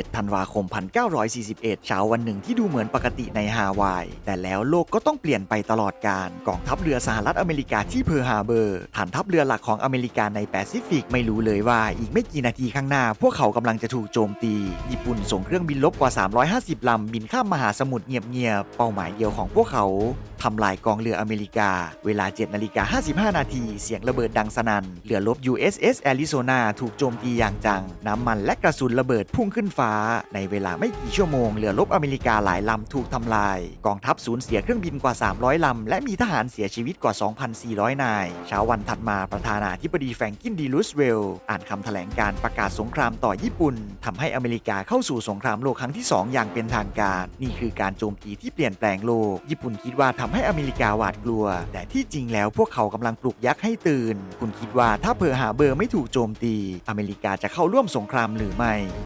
7 ธันวาคม 1941 เช้าวันหนึ่งที่ดูเหมือนปกติในฮาวาย แต่แล้วโลกก็ต้องเปลี่ยนไปตลอดการ กองทัพเรือสหรัฐอเมริกาที่เพิร์ฮาร์เบอร์ ฐานทัพเรือหลักของอเมริกาในแปซิฟิกไม่รู้เลยว่าอีกไม่กี่นาทีข้างหน้า พวกเขากำลังจะถูกโจมตี ญี่ปุ่นส่งเครื่องบินลบกว่า 350 ลำบินข้ามมหาสมุทรเงียบๆ เป้าหมายเดียวของพวกเขาทำลายกองเรืออเมริกา เวลา 7 นาฬิกา 55 นาที เสียงระเบิดดังสนั่น เรือรบ USS Arizona ถูกโจมตีอย่างจัง น้ำมันและกระสุนระเบิดพุ่งขึ้นฟ้าในเวลาไม่กี่ชั่วโมงเรือรบอเมริกาหลายลำถูกทำลาย กองทัพสูญเสียเครื่องบินกว่า 300 ลำ และมีทหารเสียชีวิตกว่า 2,400 นาย เช้าวันถัดมาประธานาธิบดีแฟรงกินดีลูสเวล์อ่านคำแถลงการประกาศสงครามต่อญี่ปุ่นทำให้อเมริกาเข้าสู่สงครามโลกครั้งที่ 2 อย่างเป็นทางการ นี่คือการโจมตีที่เปลี่ยนแปลงโลก ญี่ปุ่นคิดว่าทำให้อเมริกาหวาดกลัว แต่ที่จริงแล้วพวกเขากำลังปลุกยักษ์ให้ตื่น คุณคิดว่าถ้าเพิร์ลฮาเบอร์ไม่ถูกโจมตี อเมริกาจะเข้าร่วมสงครามหรือไม่